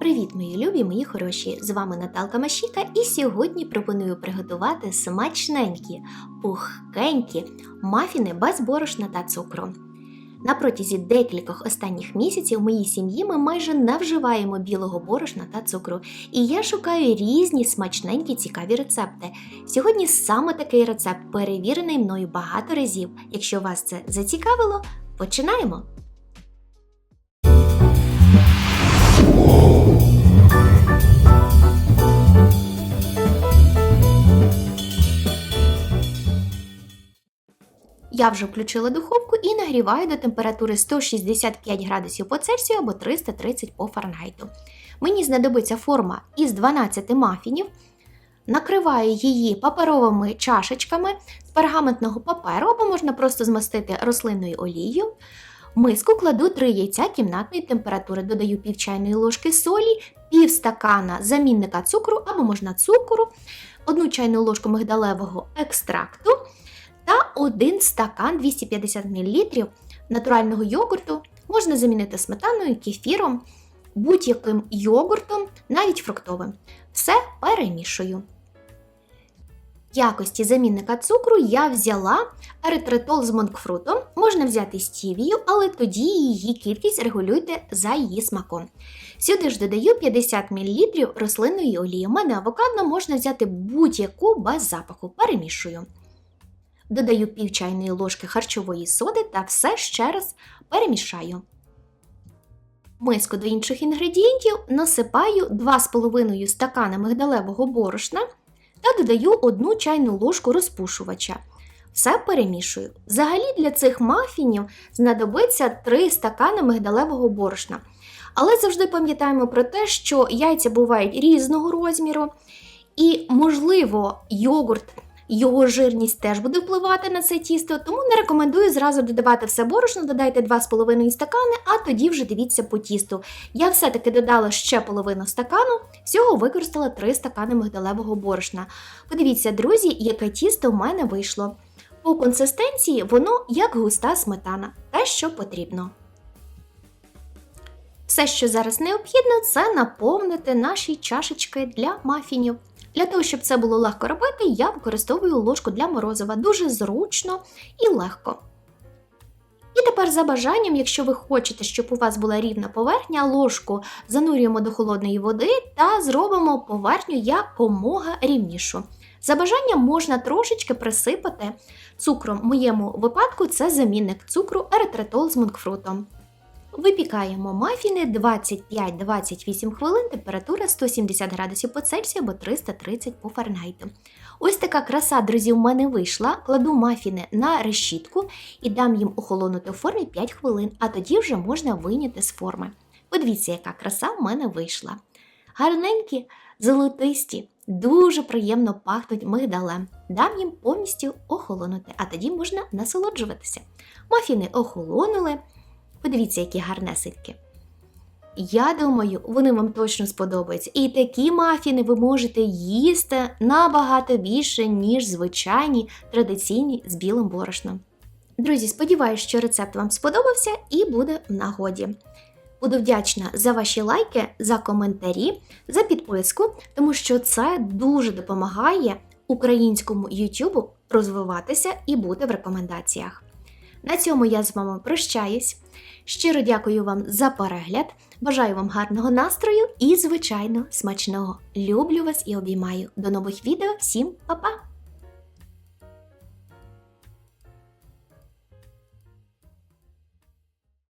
Привіт, мої любі, мої хороші! З вами Наталка Машіка, і сьогодні пропоную приготувати смачненькі, пухкенькі мафіни без борошна та цукру. На протязі декількох останніх місяців в моїй сім'ї ми майже не вживаємо білого борошна та цукру, і я шукаю різні смачненькі цікаві рецепти. Сьогодні саме такий рецепт перевірений мною багато разів. Якщо вас це зацікавило, починаємо! Я вже включила духовку і нагріваю до температури 165 градусів по Цельсію або 330 по Фahrenheit. Мені знадобиться форма із 12 мафінів. Накриваю її паперовими чашечками з пергаментного паперу, або можна просто змастити рослинною олією. Миску кладу 3 яйця кімнатної температури, додаю пів чайної ложки солі, пів стакана замінника цукру або можна цукру, одну чайну ложку мигдалевого екстракту 1 стакан 250 мл натурального йогурту можна замінити сметаною, кефіром, будь-яким йогуртом, навіть фруктовим. Все перемішую. В якості замінника цукру я взяла еритритол з монкфрутом, можна взяти стівію, але тоді її кількість регулюйте за її смаком. Сюди ж додаю 50 мл рослинної олії. У мене авокадо можна взяти будь-яку без запаху, перемішую. Додаю пів чайної ложки харчової соди та все ще раз перемішаю. Миску до інших інгредієнтів насипаю 2,5 стакана мигдалевого борошна та додаю 1 чайну ложку розпушувача. Все перемішую. Взагалі для цих мафінів знадобиться 3 стакани мигдалевого борошна. Але завжди пам'ятаємо про те, що яйця бувають різного розміру, і, можливо, йогурт його жирність теж буде впливати на це тісто, тому не рекомендую зразу додавати все борошно, додайте 2,5 стакани, а тоді вже дивіться по тісту. Я все-таки додала ще половину стакану, всього використала 3 стакани мигдалевого борошна. Подивіться, друзі, яке тісто в мене вийшло. По консистенції воно як густа сметана, те, що потрібно. Все, що зараз необхідно, це наповнити наші чашечки для мафінів. Для того, щоб це було легко робити, я використовую ложку для морозива дуже зручно і легко. І тепер за бажанням, якщо ви хочете, щоб у вас була рівна поверхня, ложку занурюємо до холодної води та зробимо поверхню якомога рівнішу. За бажанням можна трошечки присипати цукром. В моєму випадку це замінник цукру еритритол з монкфрутом. Випікаємо мафіни 25-28 хвилин, температура 170 градусів по Цельсію або 330 по Фahrenheit. Ось така краса, друзі, в мене вийшла. Кладу мафіни на решітку і дам їм охолонути у формі 5 хвилин, а тоді вже можна вийняти з форми. Подивіться, яка краса в мене вийшла. Гарненькі, золотисті, дуже приємно пахнуть мигдалем. Дам їм повністю охолонути, а тоді можна насолоджуватися. Мафіни охолонули. Подивіться, які гарнесенькі. Я думаю, вони вам точно сподобаються. І такі мафіни ви можете їсти набагато більше, ніж звичайні традиційні з білим борошном. Друзі, сподіваюся, що рецепт вам сподобався і буде в нагоді. Буду вдячна за ваші лайки, за коментарі, за підписку, тому що це дуже допомагає українському YouTube розвиватися і бути в рекомендаціях. На цьому я з вами прощаюсь. Щиро дякую вам за перегляд. Бажаю вам гарного настрою і, звичайно, смачного. Люблю вас і обіймаю. До нових відео. Всім па-па!